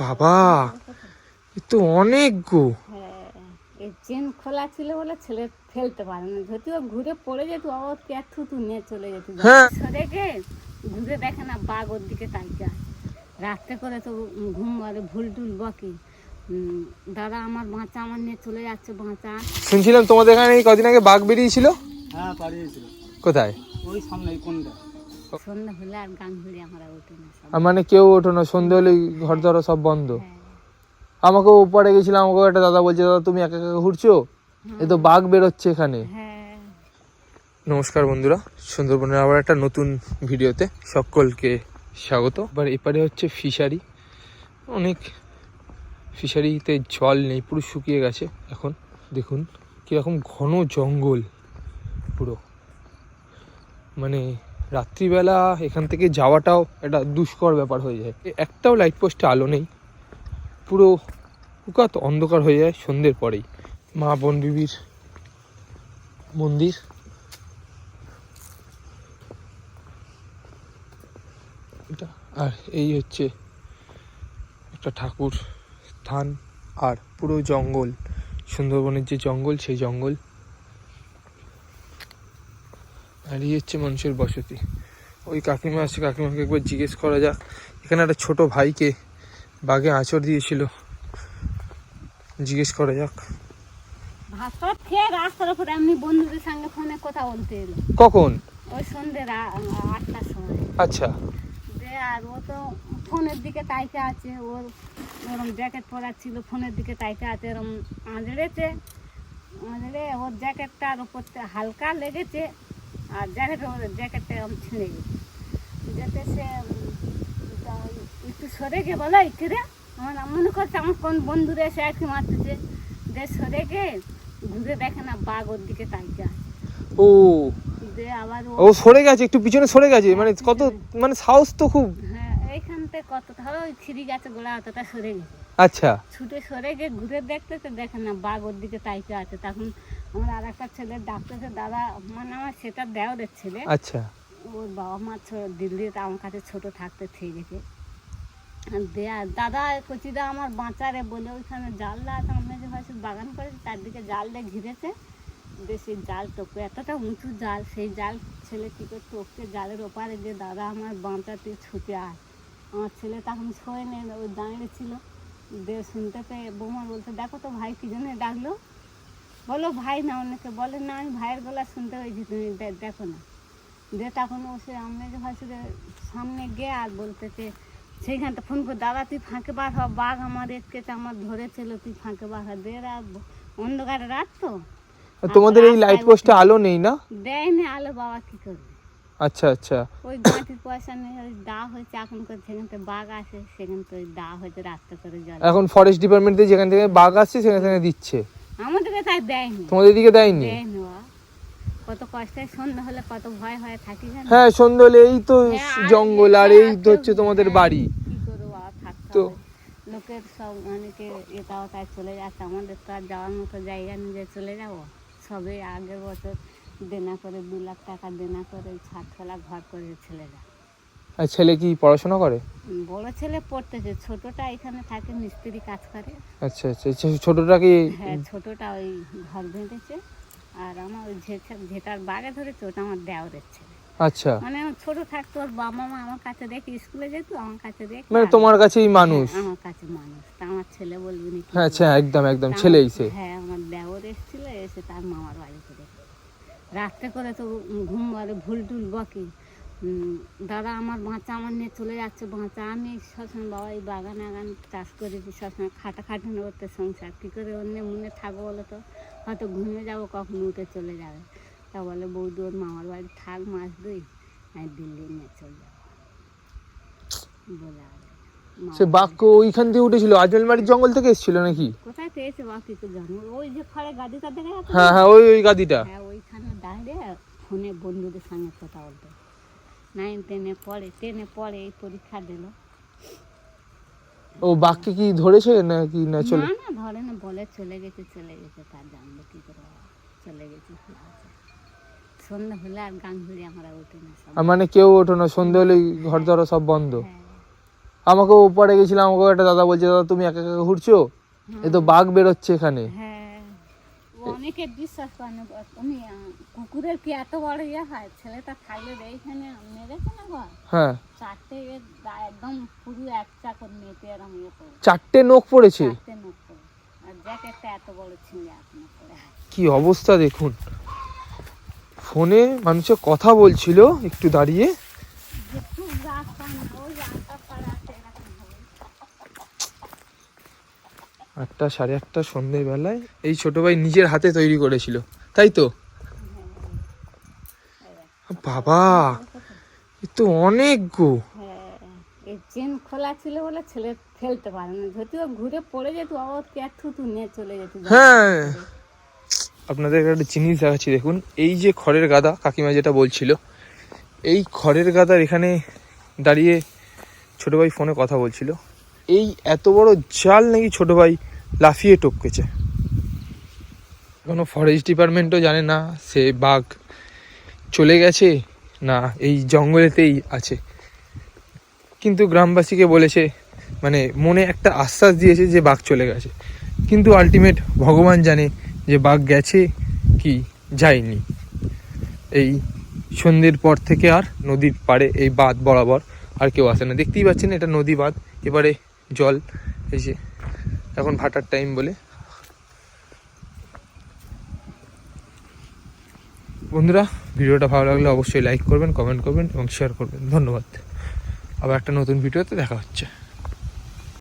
বাবা এ তো অনেক গো। হ্যাঁ এই চেন খোলা ছিল বলে ছেলে ফেলতে পারে না। যদি ও ঘুরে পড়ে যেত ও পেট থুতু নিয়ে চলে যেত। হ্যাঁ। সরে ঘুরে দেখে না বাঘ ওর দিকে তাইকা রাত্রে করে তো ঘুম মারে ভুল টুল বকি দাদা আমার বাঁচা আমার নিয়ে চলে যাচ্ছে বাঁচা। শুনছিলাম তোমাদের এখানে এই কদিন আগে বাঘ বেরিয়েছিল? হ্যাঁ পাঠিয়েছিল কোথায়? ওই সামনে কোনটা? সন্ধ্যা হলে আর গান ঘুরে আমরা উঠে না সব। আর মানে কেউ ওঠো না সন্ধে হলে ঘর ধরো সব বন্ধ। হ্যাঁ। আমাকেও উপরে গেছিলাম আমাকেও একটা দাদা বলছে দাদা তুমি একা একা ঘুরছো? এ তো বাঘ বেরোচ্ছে এখানে। হ্যাঁ। নমস্কার বন্ধুরা সুন্দরবনের আবার একটা নতুন ভিডিওতে সকলকে স্বাগত। এবার এপারে হচ্ছে ফিশারি। অনেক ফিশারিতে জল নেই পুরো শুকিয়ে গেছে। এখন দেখুন কীরকম ঘন জঙ্গল পুরো। মানে রাত্রিবেলা এখান থেকে যাওয়াটাও একটা দুষ্কর ব্যাপার হয়ে যায়। একটাও লাইট পোস্টে আলো নেই। পুরো পুকাত অন্ধকার হয়ে যায় সন্ধ্যের পরেই। মা, বন, বিবির মন্দির। এটা আর এই হচ্ছে একটা ঠাকুর স্থান। আর পুরো জঙ্গল, সুন্দরবনের যে জঙ্গল, সেই জঙ্গল। আর এই হচ্ছে মানুষের বসতি। ওই কাকিমা আছে কাকিমাকে একবার জিজ্ঞেস করা যাক। এখানে একটা ছোট ভাইকে বাঘে আঁচড় দিয়েছিল। জিজ্ঞেস করা যাক। ভাত খেয়ে রাস্তার উপরে এমনি বন্ধুদের সঙ্গে ফোনে কথা বলতে এলো। কখন? ওই সন্ধ্যে আটটার সময়। আচ্ছা। আর ও তো ফোনের দিকে তাইতে আছে ওর ওরম জ্যাকেট পরা ছিল ফোনের দিকে তাইতে আছে এরম আঁচড়েছে আঁচড়ে ওর জ্যাকেটটার থেকে হালকা লেগেছে। আর জ্যাকেট জ্যাকেটটা এরম ছিঁড়ে গেছে। যাতে সে একটু সরে গে বলো একটু রে। আমার মনে করছে আমার কোন বন্ধুরা এসে একটু মারতেছে যে সরে গে ঘুরে দেখে না বাঘ ওর দিকে তাইতে আছে। ও। আবার ও সরে গেছে একটু পিছনে সরে গেছে মানে কত মানে সাহস তো খুব। হ্যাঁ থেকে কত ধরো ওই ছিঁড়ি গাছে গোড়া অতটা সরে গেছে। আচ্ছা। ছুটে সরে গিয়ে ঘুরে দেখতে তো দেখে না বাঘ ওর দিকে তাইতে আছে। তখন আমার আর একটা ছেলে ডাকতেছে দাদা মানে আমার সেটা ছেলে। আচ্ছা। ওর বাবা মা দিল্লিতে আমার কাছে ছোট থাকতে থেকে গেছে। দেয়া দাদা কচিদা আমার বাঁচারে। বলে ওইখানে জাল দেওয়া আছে আমরা যে হয়তো বাগান করেছি তার দিকে জাল দিয়ে ঘিরেছে। সেই জাল টোপে এতটা উঁচু জাল সেই জাল ছেলে কী করে টোপকে জালের ওপারে যে দাদা আমার বাঁচাতে ছুটে আয়। আমার ছেলে তখন শোয় নেই ওই দাঁড়িয়ে ছিল। শুনতে পেয়ে বৌমা বলতে দেখো তো ভাই কী জন্য ডাকলো। বলো ভাই না অনেকে বলে না আমি ভাইয়ের গলা শুনতে হয়েছি তুমি দেখো না। দিয়ে তখন ও সে আমরা যে ভাষা সামনে গিয়ে আর বলতে বলতেছে সেইখানটা ফোন করে দাদা তুই ফাঁকে বার হ বাঘ আমার এসকেছে আমার ধরেছিল তুই ফাঁকে বার হ দে রাত অন্ধকারে রাত তো? তোমাদের এই লাইট পোস্টে আলো নেই না? দেয়নি আলো বাবা কি করবে? আচ্ছা আচ্ছা। ওই গাঁটির পয়সা নেই ওই দা হয়েছে এখন সেখান থেকে বাঘ আসে সেখান থেকে দা হয়েছে রাস্তা করে জল। এখন ফরেস্ট ডিপার্টমেন্ট থেকে যেখান থেকে বাঘ আসছে সেখান থেকে দিচ্ছে। আমাদেরকে তাই দেয়নি। তোমাদের দিকে দেয়নি? দেয়নি। কত কষ্টে সন্ধ্যা হলে কত ভয় ভয়ে থাকি হ্যাঁ সন্ধ্যে হলে এই তো হ্যাঁ, জঙ্গল আর এই তো হচ্ছে তোমাদের হ্যাঁ, বাড়ি। কি করব থাকতে তো- লোকের সব অনেকে এটাও তাই চলে যাচ্ছে। আমাদের তো আর যাওয়ার মতো জায়গা নিজে চলে যাব। সবে আগের বছর দেনা করে দু লাখ টাকা দেনা করে ছাদতলা ঘর করে ছেলেরা। আর ছেলে কি পড়াশোনা করে? বড় ছেলে পড়তেছে ছোটটা এখানে থাকে মিস্ত্রি কাজ করে। আচ্ছা আচ্ছা ছোটটা কি হ্যাঁ ছোটটা ওই ঘর বেঁধেছে। আর আমার ওই ঝেটার বাগে ধরেছে ওটা আমার দেওরের ছেলে। আচ্ছা। মানে ছোট থাকতো ওর বাবা মা আমার কাছে রেখে স্কুলে যেত আমার কাছে রেখে মানে তোমার কাছেই মানুষ? হ্যাঁ, আমার কাছে মানুষ। তা আমার ছেলে বলবি না হ্যাঁ আচ্ছা একদম একদম তা ছেলেই সে। হ্যাঁ আমার দেওর এসেছিল এসে তার মামার বাড়িতে রেখে রাত্রে করে তো ঘুম মারে ভুল টুল বকে। দাদা আমার বাঁচা আমার নিয়ে চলে যাচ্ছে, বাঁচা। আমি সবসময় বাবা এই বাগান আগান চাষ করেছি, সবসময় খাটাখাটুনি করতে সংসার। কী করে অন্য মনে থাকব বলো তো? হয়তো ঘুমিয়ে যাব, কখন উঠে চলে যাবে। তা বলে বৌদি, ওর মামার বাড়ি থাক মাস দুই, আমি দিল্লি নিয়ে চলে যাব। বলে সে বাঘ ওইখান দিয়ে উঠেছিল আজমেলমারির জঙ্গল থেকে এসেছিল নাকি? কোথায় পেয়েছে বা কিছু জানো ওই যে খড়ে গাড়িটা দেখা যাচ্ছে হ্যাঁ হ্যাঁ ওই ওই গাদিটা। হ্যাঁ ওইখানে দাঁড়িয়ে ফোনে বন্ধুদের সঙ্গে কথা বলতো। নাইন টেনে পড়ে টেনে পড়ে এই পরীক্ষা দিল। ও বাঘকে কি ধরেছে নাকি না চলে না না ধরে না বলে চলে গেছে চলে গেছে তার জানব কি করে চলে গেছে সন্ধ্যা হলে আর গান ঘুরে আমরা উঠে না মানে কেউ ওঠো না সন্ধ্যে হলে ঘর ধরো সব বন্ধ। হ্যাঁ আমাকেও ওপারে গেছিলাম আমাকেও একটা দাদা বলছে দাদা তুমি একা একা ঘুরছো? এ তো বাঘ বেরোচ্ছে এখানে। হ্যাঁ অনেকে বিশ্বাস করে তুমি কুকুরের কি এত বড় ইয়ে হয়? ছেলেটা এইখানে মেরেছে না হ্যাঁ। চারটে একদম পুরো এক চাকর মেপে এরম ইয়ে করে। চারটে নোখ পড়েছে? চারটে নোখ করে আর জ্যাকেটটা এত বড় ছিঁড়ে আপনার করে। কি অবস্থা দেখুন। ফোনে মানুষের কথা বলছিল একটু দাঁড়িয়ে একটু রাত পায় না ওই আটটা পাড়া আছে এরকম হবে আটটা সাড়ে আটটা সন্ধেবেলায় এই ছোট ভাই নিজের হাতে তৈরি করেছিল তাই তো? বাবা এ তো অনেক গো। হ্যাঁ চেন খোলা ছিল বলে ছেলে ফেলতে পারে না। যদিও ঘুরে পড়ে যেত ও কে থুতু নিয়ে চলে যেত। হ্যাঁ। আপনাদের একটা জিনিস দেখাচ্ছি দেখুন এই যে খড়ের গাদা কাকিমা যেটা বলছিল এই খড়ের গাদার এখানে দাঁড়িয়ে ছোট ভাই ফোনে কথা বলছিল। এই এত বড় জাল নাকি ছোট ভাই লাফিয়ে টপকেছে। কোনো ফরেস্ট ডিপার্টমেন্টও জানে না সে বাঘ চলে গেছে না এই জঙ্গলেতেই আছে। কিন্তু গ্রামবাসীকে বলেছে মানে মনে একটা আশ্বাস দিয়েছে যে বাঘ চলে গেছে। কিন্তু আলটিমেট ভগবান জানে যে বাঘ গেছে কি যায়নি। এই সন্ধ্যের পর থেকে আর নদীর পাড়ে এই বাঁধ বরাবর আর কেউ আসে না। দেখতেই পাচ্ছেন এটা নদী বাঁধ। এবারে জল, এই যে এখন ভাটার টাইম বলে। বন্ধুরা, ভিডিওটা ভালো লাগলে অবশ্যই লাইক করবেন কমেন্ট করবেন এবং শেয়ার করবেন। ধন্যবাদ। আবার একটা নতুন ভিডিওতে দেখা হচ্ছে।